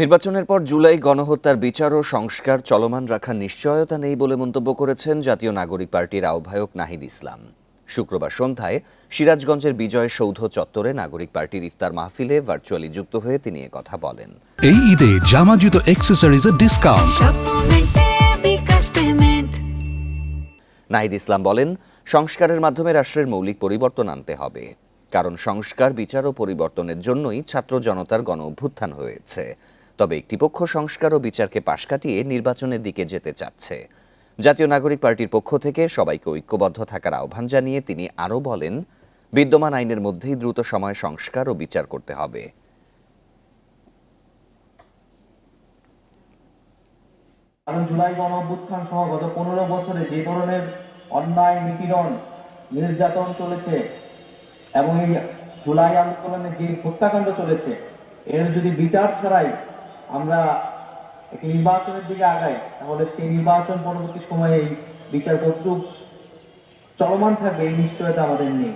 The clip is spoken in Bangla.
নির্বাচনের পর জুলাই গণহত্যার বিচার ও সংস্কার চলমান রাখার নিশ্চয়তা নেই বলে মন্তব্য করেছেন জাতীয় নাগরিক পার্টির আহ্বায়ক নাহিদ ইসলাম। শুক্রবার সন্ধ্যায় সিরাজগঞ্জের বিজয় সৌধ চত্বরে নাগরিক পার্টির ইফতার মাহফিলে ভার্চুয়ালি যুক্ত হয়ে তিনি কথা বলেন। এই ঈদে জামা জুতো অ্যাক্সেসরিজের ডিসকাউন্ট নাহিদ ইসলাম বলেন সংস্কারের মাধ্যমে রাষ্ট্রের মৌলিক পরিবর্তন আনতে হবে। কারণ সংস্কার বিচার ও পরিবর্তনের জন্যই ছাত্র জনতার গণ অভ্যুত্থান হয়েছে। তবে একটি পক্ষ সংস্কার ও বিচারকে পাশ কাটিয়ে নির্বাচনের দিকে যেতে চাচ্ছে। জাতীয় নাগরিক পার্টির পক্ষ থেকে সবাইকে ঐক্যবদ্ধ থাকার আহ্বান জানিয়ে তিনি আরও বলেন, বিদ্যমান আইনের মধ্যেই দ্রুত সময় সংস্কার ও বিচার করতে হবে। কারণ জুলাই গণ অভ্যুত্থান সহ গত পনেরো বছরে যে ধরনের অন্যায় নিপীড়ন, নির্যাতন চলেছে এবং এই জুলাই আন্দোলনে যে হত্যাকাণ্ড চলেছে, এর যদি বিচার ছাড়াই আমরা নির্বাচনের দিকে আগাই, তাহলে সেই নির্বাচন পরবর্তী সময়ে এই বিচার কর্তৃক চলমান থাকবে এই নিশ্চয়তা আমাদের নেই।